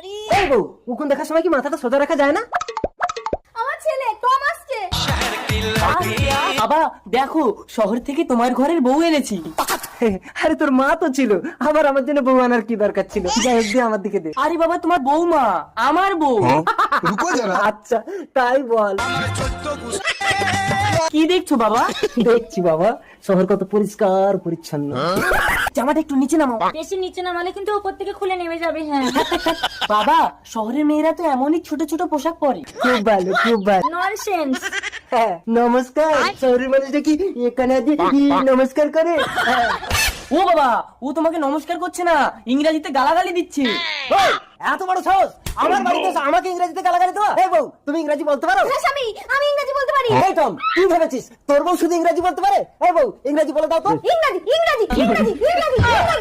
Sorry. এই বউ উকুন দেখার সময় কি মাথাটা সোজা রাখা যায় না? আমার ছেলে টম বাবা দেখো শহর থেকে তোমার ঘরের বউ এনেছি। আরে তোর মা তো ছিল। আবার আমার জন্য বউ আনার কি দরকার ছিল? যাই হোক আমার দিকে দে। আরে বাবা তোমার বউ। মা আমার বউ হ্যাঁ? আচ্ছা তাই বল। কি দেখছ বাবা? দেখছি বাবা শহর কত পরিষ্কার পরিচ্ছন্ন। জামাটা একটু নিচে নামাও। বেশি নিচে নামালে কিন্তু উপর থেকে খুলে নেমে যাবে হ্যাঁ। বাবা শহরের মেয়েরা তো এমনই ছোট ছোট পোশাক পরে। খুব ভালো খুব ভালো। ননসেন্স হ্যাঁ নমস্কার। শহরের মানুষটা কি এখানে দিয়ে নমস্কার করে? হ্যাঁ। ও বাবা ও তোমাকে নমস্কার করছে না ইংরেজিতে গালাগালি দিচ্ছে। ওই, এত বড় সাহস! আমার বাড়িতে এসে আমাকে ইংরেজিতে গালাগালি দেওয়া? এই বউ তুমি ইংরেজি বলতে পারো? হ্যাঁ স্বামী আমি ইংরেজি বলতে পারি। এই টম তুই ভেবেছিস? তোর বউ শুধু ইংরেজি বলতে পারে? এই বউ ইংরেজি বলে দাও তো। ইংরেজি ইংরেজি ইংরেজি ইংরেজি।